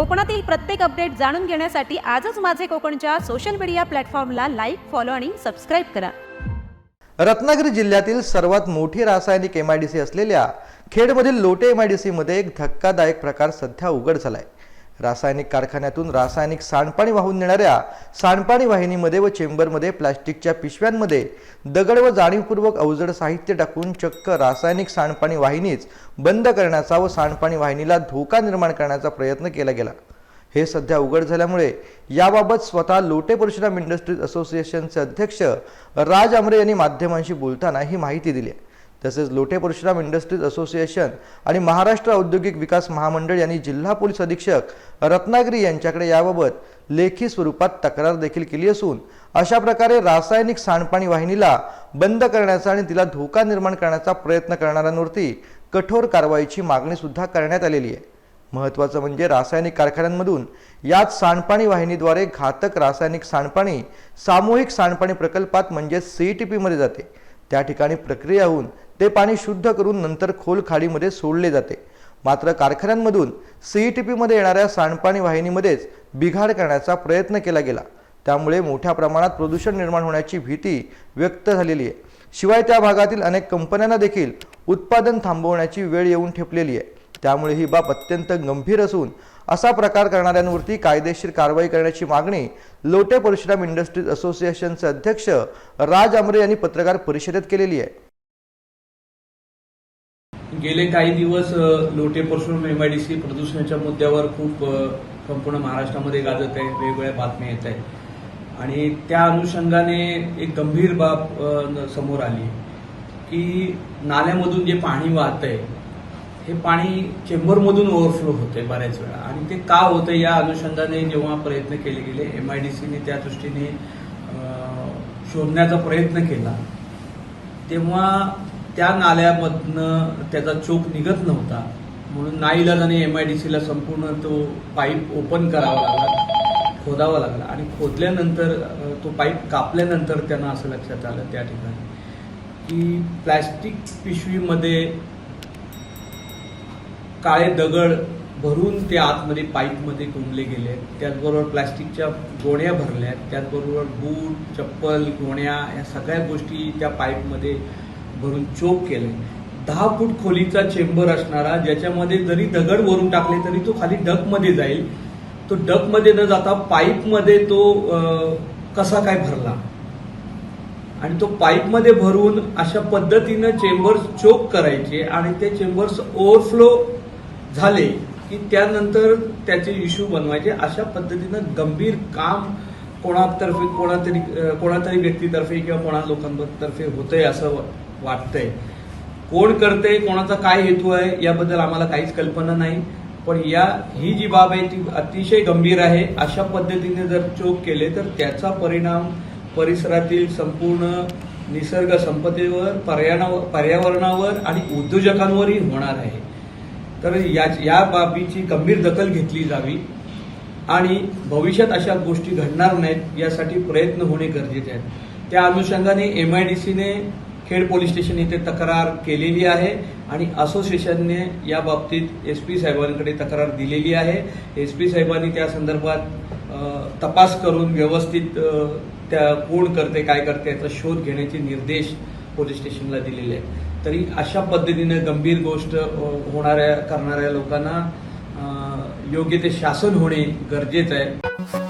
कोकणातील प्रत्येक अपडेट जाणून घेण्यासाठी आजच माझे कोकणच्या सोशल मीडिया प्लॅटफॉर्मला लाईक फॉलो आणि सबस्क्राईब करा. रत्नागिरी जिल्ह्यातील सर्वात मोठी रासायनिक एम आय डी सी असलेल्या खेडमधील लोटे एम आय डी सीमध्ये एक धक्कादायक प्रकार सध्या उघड झालाय. रासायनिक कारखान्यातून रासायनिक सांडपाणी वाहून नेणाऱ्या सांडपाणी वाहिनीमध्ये व चेंबरमध्ये प्लास्टिकच्या पिशव्यांमध्ये दगड व जाणीवपूर्वक अवजड साहित्य टाकून चक्क रासायनिक सांडपाणी वाहिनीच बंद करण्याचा व सांडपाणी वाहिनीला धोका निर्माण करण्याचा प्रयत्न केला गेला. हे सध्या उघड झाल्यामुळे याबाबत स्वतः लोटे परशुराम इंडस्ट्रीज असोसिएशनचे अध्यक्ष राज आमरे यांनी माध्यमांशी बोलताना ही माहिती दिली आहे. तसेच लोटे परशुराम इंडस्ट्रीज असोसिएशन आणि महाराष्ट्र औद्योगिक विकास महामंडळ यांनी जिल्हा पोलीस अधीक्षक रत्नागिरी यांच्याकडे याबाबत लेखी स्वरूपात तक्रार देखील केली असून अशा प्रकारे रासायनिक सांडपाणी वाहिनीला बंद करण्याचा आणि तिला धोका निर्माण करण्याचा प्रयत्न करणाऱ्यांवरती कठोर कारवाईची मागणी सुद्धा करण्यात आलेली आहे. महत्त्वाचं म्हणजे रासायनिक कारखान्यांमधून याच सांडपाणी वाहिनीद्वारे घातक रासायनिक सांडपाणी सामूहिक सांडपाणी प्रकल्पात म्हणजेच सी टी पीमध्ये जाते. त्या ठिकाणी प्रक्रिया होऊन ते पाणी शुद्ध करून नंतर खोल खाडीमध्ये सोडले जाते. मात्र कारखान्यांमधून सी टी पीमध्ये येणाऱ्या सांडपाणी वाहिनीमध्येच बिघाड करण्याचा प्रयत्न केला गेला. त्यामुळे मोठ्या प्रमाणात प्रदूषण निर्माण होण्याची भीती व्यक्त झालेली आहे. शिवाय त्या भागातील अनेक कंपन्यांना देखील उत्पादन थांबवण्याची वेळ येऊन ठेपलेली आहे. त्यामुळे ही बाब अत्यंत गंभीर असून असा प्रकार करणाऱ्यांवरती कायदेशीर कारवाई करण्याची मागणी लोटे परशुराम इंडस्ट्रीज असोसिएशनचे अध्यक्ष राज आमरे यांनी पत्रकार परिषदेत केलेली आहे. गेले काही दिवस लोटे परशुराम एमआयडीसी प्रदूषणाच्या मुद्द्यावर खूप संपूर्ण महाराष्ट्रामध्ये गाजत आहे वेगवेगळ्या बातम्या येत आहेत. आणि त्या अनुषंगाने एक गंभीर बाब न- समोर आली की नाल्यामधून जे पाणी वाहत आहे हे पाणी चेंबरमधून ओव्हरफ्लो होते बऱ्याच वेळा. आणि ते का होतं या अनुषंगाने जेव्हा प्रयत्न केले गेले एमआयडीसीने त्या दृष्टीने शोधण्याचा प्रयत्न केला तेव्हा त्या नाल्यामधनं त्याचा चोक निघत नव्हता. म्हणून नाईलाजाने एमआयडीसीला संपूर्ण तो पाईप ओपन करावा लागला खोदावा लागला. आणि खोदल्यानंतर तो पाईप कापल्यानंतर त्यांना असं लक्षात आलं त्या ठिकाणी की प्लॅस्टिक पिशवीमध्ये काळे दगड भरून ते आतमध्ये पाईपमध्ये कोंबले गेले. त्याचबरोबर प्लॅस्टिकच्या गोण्या भरल्या. त्याचबरोबर बूट चप्पल गोण्या या सगळ्या गोष्टी त्या पाईपमध्ये भरून चोक केले. दहा फूट खोलीचा चेंबर असणारा ज्याच्यामध्ये जरी दगड वरून टाकले तरी तो खाली डकमध्ये जाईल. तो डकमध्ये न जाता पाईपमध्ये तो अं, कसा काय भरला? आणि तो पाईपमध्ये भरून अशा पद्धतीनं चेंबर्स चोक करायचे आणि ते चेंबर्स ओव्हरफ्लो झाले की त्यानंतर त्याचे इश्यू बनवायचे अशा पद्धतीनं गंभीर काम कोणातर्फे कोणातरी कोणातरी व्यक्तीतर्फे किंवा कोणा लोकांतर्फे होतंय असं वाटतंय. कोण करते कोणाचा काय हेतू आहे याबद्दल आम्हाला काहीच कल्पना नाही. पण या ही जी बाब आहे ती अतिशय गंभीर आहे. अशा पद्धतीने जर चोक केले तर त्याचा परिणाम परिसरातील संपूर्ण निसर्ग संपत्तीवर पर्यावरणावर आणि उद्योजकांवरही होणार आहे. तर या या बाबीची गंभीर दखल घेतली जावी आणि भविष्यात अशा गोष्टी घडणार नाहीत यासाठी प्रयत्न होणे गरजेचे आहेत. त्या अनुषंगाने एम आय डी सीने खेड पोलीस स्टेशन येथे तक्रार केलेली आहे आणि असोसिएशनने या बाबतीत एस पी साहेबांकडे तक्रार दिलेली आहे. एस पी साहेबांनी त्या संदर्भात तपास करून व्यवस्थित त्या कोण करते काय करते याचा शोध घेण्याचे निर्देश पोलीस स्टेशनला दिलेले आहेत. तरी अशा पद्धतीने गंभीर गोष्ट होणाऱ्या करणाऱ्या लोकांना योग्य ते शासन होणे गरजेचं आहे.